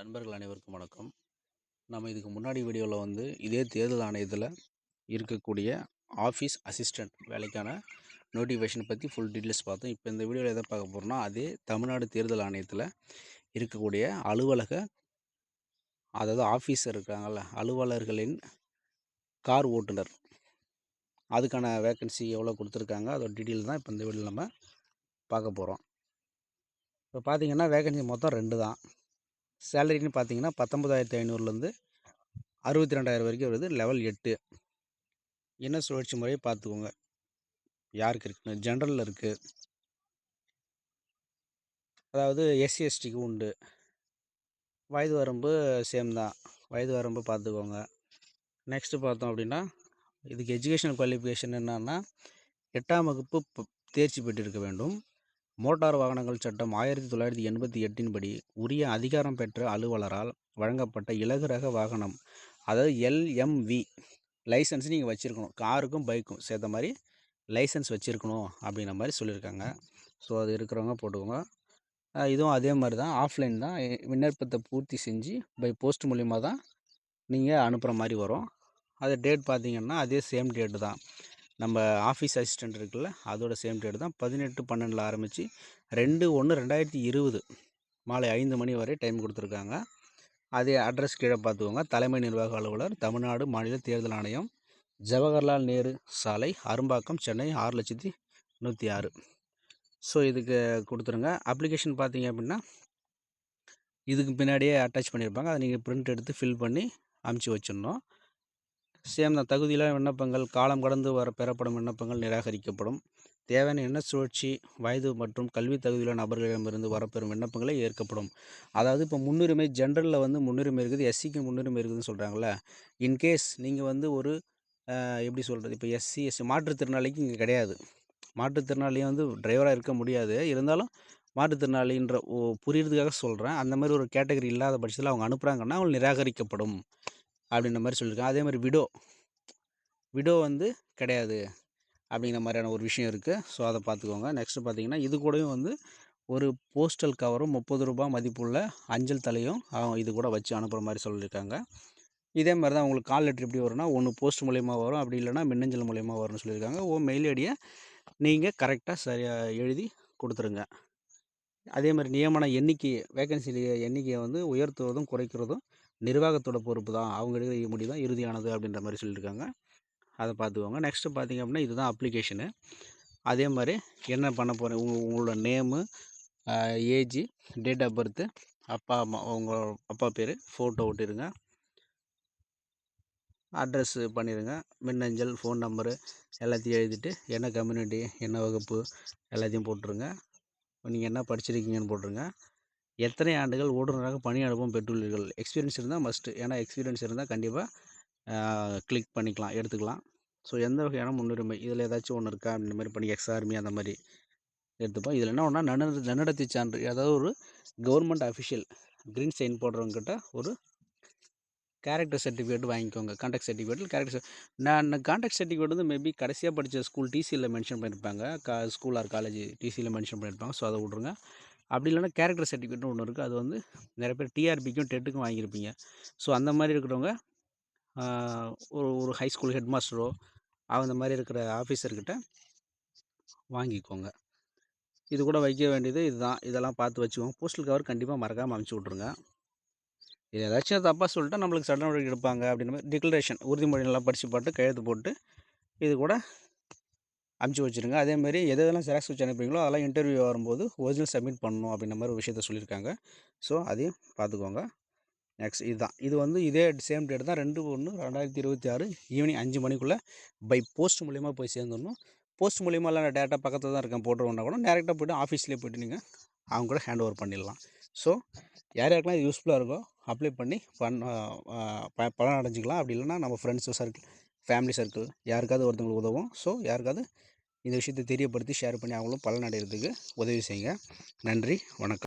நண்பர்கள் அனைவருக்கும் வணக்கம். நம்ம இதுக்கு முன்னாடி வீடியோவில் வந்து இதே தேர்தல் ஆணையத்தில் இருக்கக்கூடிய ஆஃபீஸ் அசிஸ்டண்ட் வேலைக்கான நோட்டிஃபிகேஷன் பற்றி ஃபுல் டீட்டெயில்ஸ் பார்த்தோம். இப்போ இந்த வீடியோவில் எதை பார்க்க போகிறோம்னா அதே தமிழ்நாடு தேர்தல் ஆணையத்தில் இருக்கக்கூடிய அலுவலக அதாவது ஆஃபீஸர் இருக்காங்கள்ல அலுவலர்களின் கார் ஓட்டுநர். அதுக்கான வேக்கன்சி எவ்வளோ கொடுத்துருக்காங்க அதோட டீட்டெயில் தான் இப்போ இந்த வீடியோவில் நம்ம பார்க்க போகிறோம் இப்போ பார்த்தீங்கன்னா வேகன்சி மொத்தம் ரெண்டு தான். சேலரின்னு பார்த்தீங்கன்னா பத்தொம்பதாயிரத்தி ஐநூறுலேருந்து அறுபத்தி ரெண்டாயிரம் வரைக்கும் வருது. லெவல் எட்டு. என்ன சுழற்சி முறையை பார்த்துக்கோங்க. யாருக்கு இருக்குன்னு? ஜென்ரலில் இருக்குது அதாவது எஸ்சி எஸ்டிக்கு உண்டு. வயது வரம்பு சேம் தான். வயது வரம்பு பார்த்துக்கோங்க. நெக்ஸ்ட்டு பார்த்தோம் அப்படின்னா இதுக்கு எஜுகேஷன் குவாலிஃபிகேஷன் என்னன்னா எட்டாம் வகுப்பு தேர்ச்சி பெற்றிருக்க வேண்டும். மோட்டார் வாகனங்கள் சட்டம் ஆயிரத்தி தொள்ளாயிரத்தி எண்பத்தி எட்டின் படி உரிய அதிகாரம் பெற்ற அலுவலரால் வழங்கப்பட்ட இலகு ரக வாகனம். அதாவது எல்எம்வி லைசன்ஸ் நீங்கள் வச்சுருக்கணும். காருக்கும் பைக்கும் சேர்த்த மாதிரி லைசன்ஸ் வச்சுருக்கணும் அப்படின்ற மாதிரி சொல்லியிருக்காங்க. ஸோ அது இருக்கிறவங்க போட்டுக்கோங்க. இதுவும் அதே மாதிரி தான். ஆஃப்லைன் தான். விண்ணப்பத்தை பூர்த்தி செஞ்சு பை போஸ்ட் மூலிமா தான் நீங்கள் அனுப்புகிற மாதிரி வரும். அது டேட் பார்த்திங்கன்னா அதே சேம் டேட்டு தான். நம்ம ஆஃபீஸ் அசிஸ்டண்ட் இருக்குல்ல அதோட சேம் டேட் தான். பதினெட்டு பன்னெண்டில் ஆரம்பித்து ரெண்டு ஒன்று ரெண்டாயிரத்தி இருபது மாலை ஐந்து மணி வரை டைம் கொடுத்துருக்காங்க. அதே அட்ரஸ் கீழே பார்த்துக்கோங்க. தலைமை நிர்வாக அலுவலர் தமிழ்நாடு மாநில தேர்தல் ஆணையம் ஜவஹர்லால் நேரு சாலை அரும்பாக்கம் சென்னை ஆறு லட்சத்தி நூற்றி ஆறு. ஸோ இதுக்கு கொடுத்துருங்க. அப்ளிகேஷன் பார்த்தீங்க அப்படின்னா இதுக்கு பின்னாடியே அட்டாச் பண்ணியிருப்பாங்க. அதை நீங்கள் ப்ரிண்ட் எடுத்து ஃபில் பண்ணி அமுச்சு வச்சிடணும். சேம் தான். தகுதியிலான விண்ணப்பங்கள் காலம் கடந்து வர பெறப்படும் விண்ணப்பங்கள் நிராகரிக்கப்படும். தேவையான எண்ண சுழற்சி வயது மற்றும் கல்வி தகுதியுள்ள நபர்களிடமிருந்து வரப்பெறும் விண்ணப்பங்களே ஏற்கப்படும். அதாவது இப்போ முன்னுரிமை ஜென்ரலில் வந்து முன்னுரிமை இருக்குது எஸ்சிக்கு முன்னுரிமை இருக்குதுன்னு சொல்கிறாங்களே இன்கேஸ் நீங்கள் வந்து ஒரு எப்படி சொல்கிறது இப்போ எஸ்சி எஸ்சி மாற்றுத்திறனாளிக்கு இங்கே கிடையாது. மாற்றுத்திறனாளியும் வந்து டிரைவராக இருக்க முடியாது. இருந்தாலும் மாற்றுத்திறனாளின்ற புரியுறதுக்காக சொல்கிறேன் அந்த மாதிரி ஒரு கேட்டகரி இல்லாத பட்சத்தில் அவங்க அனுப்புகிறாங்கன்னா அவங்க நிராகரிக்கப்படும். அப்படின்ற மாதிரி சொல்லியிருக்காங்க. அதே மாதிரி விடோ. விடோ வந்து கிடையாது அப்படிங்கிற மாதிரியான ஒரு விஷயம் இருக்குது ஸோ அதை பார்த்துக்கோங்க. நெக்ஸ்ட்டு பார்த்தீங்கன்னா இது கூடயும் வந்து ஒரு போஸ்டல் கவரும் முப்பது ரூபா மதிப்புள்ள அஞ்சல் தலையும் அவங்க இது கூட வச்சு அனுப்புகிற மாதிரி சொல்லியிருக்காங்க. இதே மாதிரி தான் உங்களுக்கு கால் லெட்ரு எப்படி வரும்னா ஒன்று போஸ்ட் மூலயமா வரும். அப்படி இல்லைனா மின்னஞ்சல் மூலயமா வரும்னு சொல்லியிருக்காங்க. ஓ மெயில் ஐடியை நீங்கள் கரெக்டாக சரியாக எழுதி கொடுத்துருங்க. அதே மாதிரி நியமன எண்ணிக்கை வேகன்சி எண்ணிக்கையை வந்து உயர்த்துவதும் குறைக்கிறதும் நிர்வாகத்தோட பொறுப்பு தான். அவங்க எடுக்கிற முடிவு தான் இறுதியானது அப்படின்ற மாதிரி சொல்லியிருக்காங்க. அதை பார்த்துக்கோங்க நெக்ஸ்ட்டு பார்த்திங்க அப்படின்னா இதுதான் அப்ளிகேஷனு அதே மாதிரி என்ன பண்ண போகிறேன் உங்கள் உங்களோட name age date of birth அப்பா அம்மா உங்கள் அப்பா பேர் ஃபோட்டோ ஒட்டிடுங்க அட்ரஸ்ஸு பண்ணிடுங்க மின்னஞ்சல் ஃபோன் நம்பரு எல்லாத்தையும் எழுதிட்டு என்ன கம்யூனிட்டி என்ன வகுப்பு எல்லாத்தையும் போட்டுருங்க. நீங்கள் என்ன படிச்சிருக்கீங்கன்னு போட்டுருங்க. எத்தனை ஆண்டுகள் ஓட்டுநராக பணி அனுபவம் பெற்றுள்ளீர்கள்? எக்ஸ்பீரியன்ஸ் இருந்தால் மஸ்ட்டு ஏன்னா எக்ஸ்பீரியன்ஸ் இருந்தால் கண்டிப்பாக கிளிக் பண்ணிக்கலாம் எடுத்துக்கலாம். ஸோ எந்த வகையான முன்னுரிமை? இதில் ஏதாச்சும் ஒன்று இருக்கா? இந்த மாதிரி பண்ணி எக்ஸார்மி அந்த மாதிரி எடுத்துப்போம். இதில் என்ன ஒன்றா நன்ன நன்னடத்தை சான்று அதாவது ஒரு கவர்மெண்ட் அஃபிஷியல் க்ரீன் சைன் போடுறவங்ககிட்ட ஒரு கேரக்டர் சர்டிஃபிகேட் வாங்கிக்கோங்க. கான்டாக்ட் சர்டிஃபிகேட்டில் கேரக்டர் நான் கான்டாக்ட் சர்டிஃபிகேட் வந்து மேபி கடைசியாக படித்த ஸ்கூல் டிசியில் மென்ஷன் பண்ணியிருப்பாங்க கா ஸ்கூல் ஆர் காலேஜ் டிசியில் மென்ஷன் பண்ணியிருப்பாங்க ஸோ அதை விட்ருங்க அப்படி இல்லைனா கேரக்டர் சர்டிஃபிகேட்னு ஒன்று இருக்குது அது வந்து நிறைய பேர் டிஆர்பிக்கும் டெட்டுக்கும் வாங்கியிருப்பீங்க. ஸோ அந்த மாதிரி இருக்கிறவங்க ஒரு ஒரு ஹை ஸ்கூல் ஹெட் மாஸ்டரோ அந்த மாதிரி இருக்கிற ஆஃபீஸர்கிட்ட வாங்கிக்கோங்க. இது கூட வைக்க வேண்டியது இதுதான். இதெல்லாம் பார்த்து வச்சுக்கோங்க. போஸ்டல் கவர் கண்டிப்பாக மறக்காமல் அனுப்பிச்சி விட்ருங்க இது ஏதாச்சும் தப்பாக சொல்லிட்டு நம்மளுக்கு சட்ட நடவடிக்கை எடுப்பாங்க அப்படின்னு மாதிரி டிக்ளரேஷன் உறுதிமொழி நல்லா படித்து போட்டு கையெழுத்து போட்டு இது கூட அமுச்சு வச்சுருங்க. அதேமாதிரி எது எதெல்லாம் ஜெராக்ஸ் வச்சு அனுப்புறீங்களோ அதெல்லாம் இன்டர்வியூ வரும்போது ஒரிஜினல் சப்மிட் பண்ணணும் அப்படின்ற மாதிரி ஒரு விஷயத்த சொல்லியிருக்காங்க. ஸோ அதையும் பார்த்துக்கோங்க. நெக்ஸ்ட் இதுதான். இது வந்து இதே சேம் டேட் தான். ரெண்டு ஒன்று ரெண்டாயிரத்தி இருபத்தி ஆறு ஈவினிங் அஞ்சு மணிக்குள்ளே பை போஸ்ட் மூலியமாக போய் சேர்ந்துடணும். போஸ்ட் மூலியமாக டேட்டா பக்கத்தில் தான் இருக்கேன். போட்டுருவோம்னா கூட டேரெக்டாக போய்ட்டு ஆஃபீஸ்லேயே போய்ட்டு நீங்கள் அவங்க கூட ஹேண்ட் ஓவர் பண்ணிடலாம். ஸோ யார் யாருக்கெல்லாம் இது யூஸ்ஃபுல்லாக இருக்கோ அப்ளை பண்ணி பண்ண பலன் அடைஞ்சிக்கலாம். அப்படி இல்லைனா நம்ம ஃப்ரெண்ட்ஸு சர்க்கிள் ஃபேமிலி சர்க்கிள் யாருக்காவது ஒருத்தவங்களுக்கு உதவும். ஸோ யாருக்காவது இந்த விஷயத்தை தெரியப்படுத்தி ஷேர் பண்ணி அவங்களும் பலனடைகிறதுக்கு உதவி செய்யுங்க. நன்றி வணக்கம்.